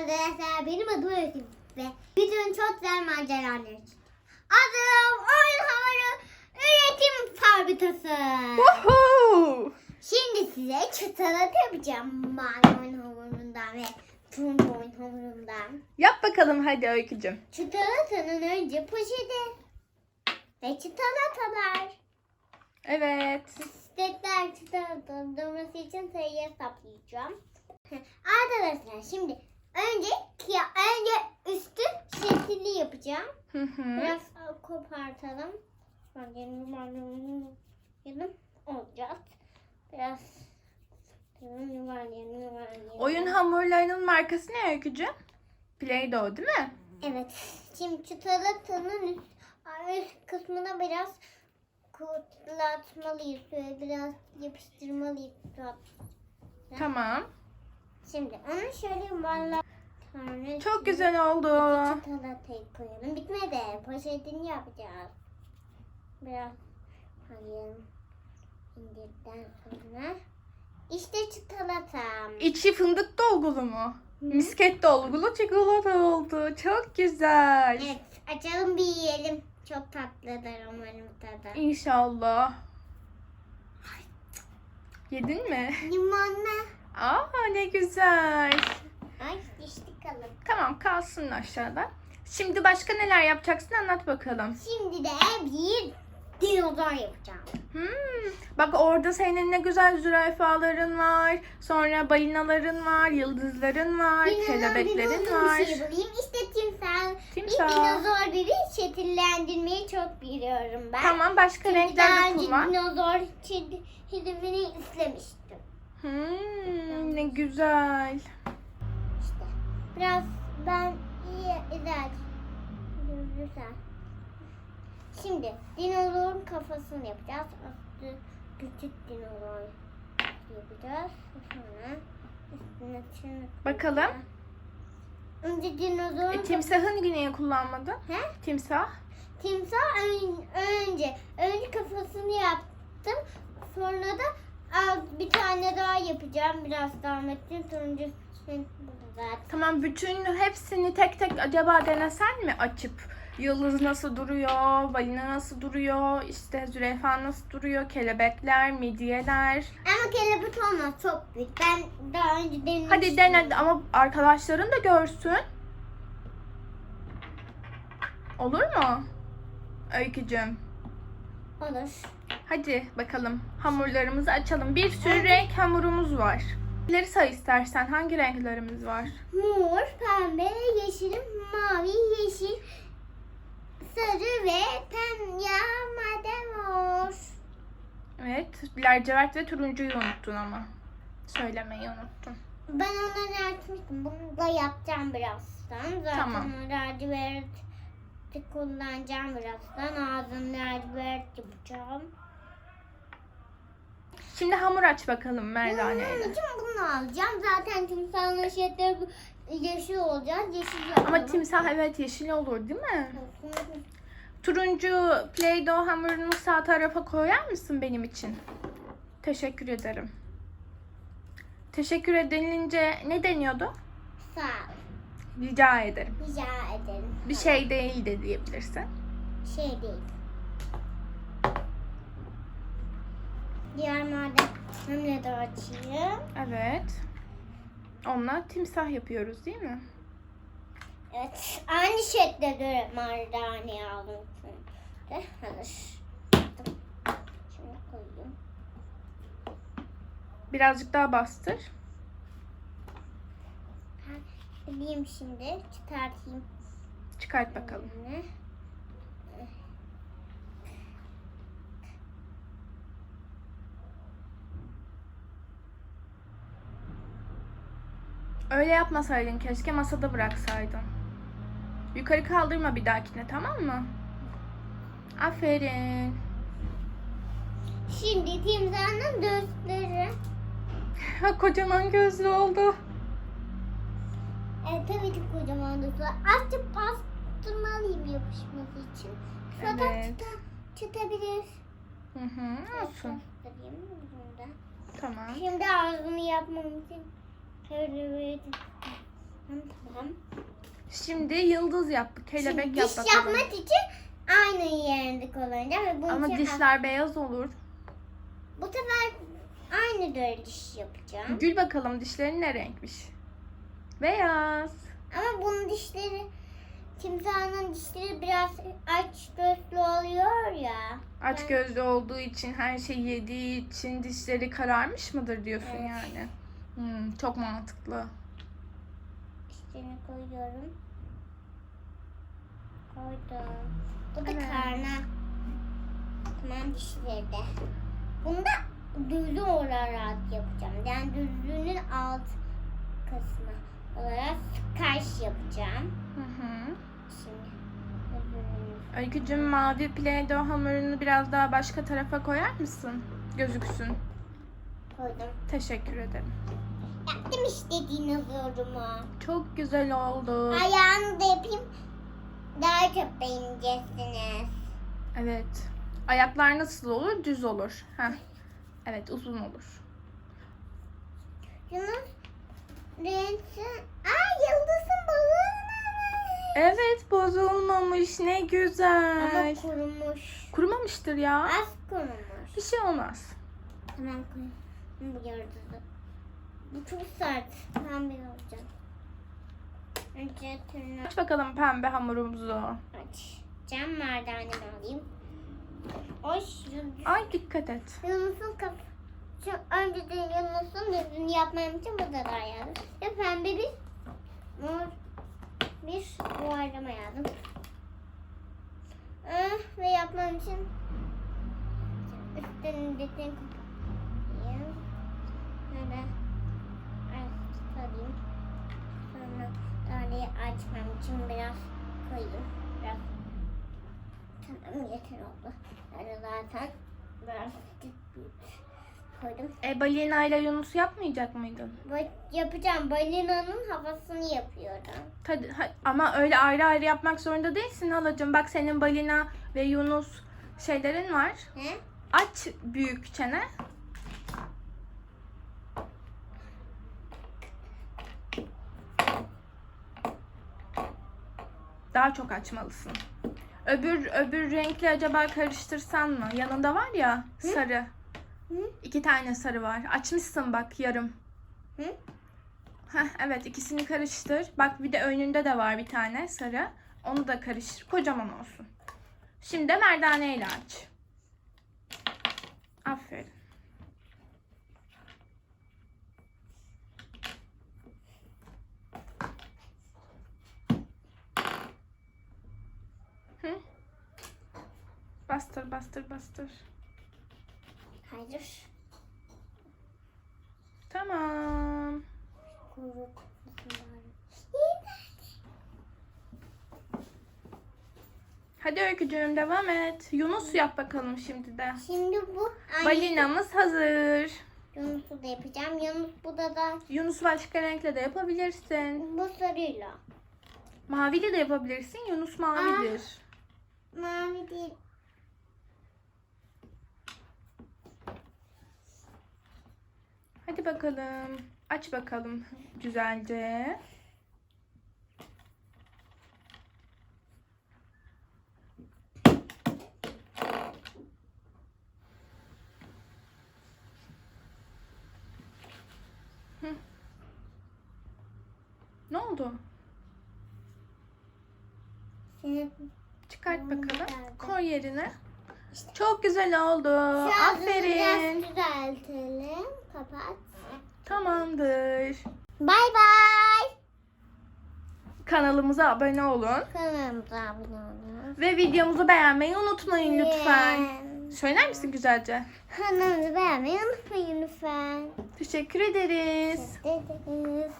arkadaşlar benim adım Öykü ve videonun çok güzel maceraları için. Adım oyun hamuru üretim fabrikası. Woohoo! Şimdi size çıtalat yapacağım mavi oyun hamurundan ve turuncu oyun hamurundan. Yap bakalım hadi Öykücüm. Çıtalatanın önce poşeti ve çıtalatalar. Evet. Bisikletler çıtalatanın durması için sayı hesaplayacağım. Arkadaşlar şimdi önce ya önce üstü şekilli yapacağım. Hı hı. Biraz kopartalım. Yedim yedim olacak. Biraz yuvarlayalım yuvarlayalım. Oyun hamurlarının markası ne Öykücüm? Play-Doh değil mi? Evet. Şimdi çikolatanın üst, üst kısmına biraz kutlatmalıyız. Şöyle biraz yapıştırmalıyız. Tamam. Şimdi onu şöyle tane Çok güzel oldu. çikolatayı koyalım. Bitmedi. Poşetini yapacağız. Biraz koyalım. İndirdikten sonra. İşte çikolatam. İçi fındık dolgulu mu? Misket dolgulu çikolata oldu. Çok güzel. Evet. Açalım bir yiyelim. Çok tatlıdır umarım tadı. İnşallah. Yedin mi? Limonlu. Aa ne güzel. Ay işte kalın. Tamam kalsın aşağıda. Şimdi başka neler yapacaksın anlat bakalım. Şimdi de bir dinozor yapacağım. Hmm, bak orada senin ne güzel zürafaların var. Sonra balinaların var, yıldızların var, kelebeklerin dinozor var. Bir şey bulayım. İşte timsah. Timsah. Bir dinozor biri şekillendirmeyi çok biliyorum ben. Tamam başka Çünkü renkler daha de önce kullan. dinozor çizimini izlemiştim. Hmm, ne güzel. İşte biraz ben iyi güzel. Güzel. Şimdi dinozorun kafasını yapacağız. Üstü küçük dinozor yapacağız. Sonra üstüne tırnak Bakalım. Önce dinozorun E, timsahın niye kullanmadın? He? Timsah. Timsah ön- önce önce kafasını yaptım. Sonra da al, bir tane daha yapacağım. Biraz daha metin turuncu zaten. Tamam bütün hepsini tek tek acaba denesen mi açıp? Yıldız nasıl duruyor, balina nasıl duruyor, işte zürafa nasıl duruyor, kelebekler, midyeler. Ama kelebek olmaz çok büyük. Ben daha önce denemiştim. Hadi dene ama arkadaşların da görsün. Olur mu? Öykücüm. Olur. Hadi bakalım hamurlarımızı açalım. Bir sürü renk hamurumuz var. Renkleri say istersen. Hangi renklerimiz var? Mor, pembe, yeşil, mavi, yeşil, sarı ve pembe maden mor. Evet. Lacivert ve turuncuyu unuttun ama. Söylemeyi unuttun. Ben onları açmıştım. Bunu da yapacağım birazdan. Zaten Tamam. o laciverti kullanacağım birazdan. Ağzını lacivert yapacağım. Şimdi hamur aç bakalım merdaneyle. için bunu alacağım. Zaten timsahın şekli yeşil olacak. Yeşil yapalım. Ama timsah evet yeşil olur değil mi? Turuncu Play-Doh hamurunu sağ tarafa koyar mısın benim için? Teşekkür ederim. Teşekkür edilince ne deniyordu? Sağ ol. Rica ederim. Rica ederim. Bir şey değil de diyebilirsin. Şey değil. Diğer madenleri de açayım. Evet. Onunla timsah yapıyoruz değil mi? Evet. Aynı şekle göre mardane aldım. De hazır. Şimdi koyayım. Birazcık daha bastır. Bileyim şimdi. Çıkartayım. Çıkart bakalım. Ne? Öyle yapmasaydın keşke masada bıraksaydın. Yukarı kaldırma bir dahakine tamam mı? Aferin. Şimdi timsahın gözleri. Ha, kocaman gözlü oldu. Evet tabii ki kocaman gözleri. Azıcık bastırmalıyım yapışması için. Fakat Evet. çıta, çıtabilir. Hı hı, olsun. Tamam. Şimdi ağzını yapmam için Şimdi yıldız yaptık. Kelebek Şimdi yap diş yapmak için aynı yerinde kullanacağım. Ve bunun Ama için dişler beyaz olur. bu sefer aynı böyle diş yapacağım. Gül bakalım dişlerin ne renkmiş? Beyaz. Ama bunun dişleri timsahın dişleri biraz aç gözlü oluyor ya. Aç gözlü olduğu için, her şeyi yediği için dişleri kararmış mıdır diyorsun Evet. yani? Hmm, çok mantıklı. Dişlerini koyuyorum. Koydum. Bu da Evet. karna. Tamam dişleri de. Bunu da düzlü olarak yapacağım. Yani düzlüğünün alt kısmı olarak kaş yapacağım. Hı hı. Şimdi Öykücüm mavi play-doh hamurunu biraz daha başka tarafa koyar mısın? Gözüksün. Koydum. Teşekkür ederim. Yaptım işte dinozorumu. Çok güzel oldu. Ayağını da yapayım. Daha çok beğeneceksiniz. Evet. Ayaklar nasıl olur? Düz olur. Heh. Evet uzun olur. Yunus renksi. Aa yıldızın bozulmamış. Evet bozulmamış. Ne güzel. Ama kurumuş. Kurumamıştır ya. Az kurumuş. Bir şey olmaz. Hemen koyayım. Bu yıldızı. Bu çok sert. Ben bir olacağım. Önce tırnağı Aç bakalım pembe hamurumuzu. açacağım. Merdanemi alayım. Oy Yunus- Ay dikkat et. Yunus'un kaf şu önce de Yunus'un düzgünü yapmam için bu da yazdım. Ve pembe bir mor bir yuvarlama yazdım. Ah, ve yapmam için üstündekini kapatayım. Alayım. Sonra dareyi açmam için biraz koyayım. Biraz Tamam yeter oldu. Yani zaten biraz koydum. E balina ile Yunus yapmayacak mıydın? Bu yapacağım. Balinanın havasını yapıyorum. Hadi, ha- ama öyle ayrı ayrı yapmak zorunda değilsin halacığım. Bak senin balina ve Yunus şeylerin var. He? Aç büyük çene. Daha çok açmalısın. Öbür öbür renkli acaba karıştırsan mı? Yanında var ya sarı. Hı? İki tane sarı var. Açmışsın bak yarım. Hı? Heh, evet ikisini karıştır. Bak bir de önünde de var bir tane sarı. Onu da karıştır. Kocaman olsun. Şimdi de merdane ile aç. Aferin. Hı? Bastır bastır bastır. Hayır. Tamam. Hadi öykücüğüm devam et. Yunus yap bakalım şimdi de. Şimdi bu aynı. Balinamız hazır. Yunus'u da yapacağım. Yunus bu da da Yunus başka renkle de yapabilirsin. bu sarıyla. Maviyle de yapabilirsin. Yunus mavidir. Mavi değil. Hadi bakalım. Aç bakalım güzelce. Hı. Ne oldu? Çıkart bakalım. geldi. Koy yerine. Çok güzel oldu. Aferin. biraz düzeltelim. Tamamdır. Bay bay. Kanalımıza abone olun. Kanalımıza abone olun. Ve videomuzu beğenmeyi unutmayın lütfen. Söyler misin güzelce? Kanalımızı beğenmeyi unutmayın lütfen. Teşekkür ederiz. Dediniz.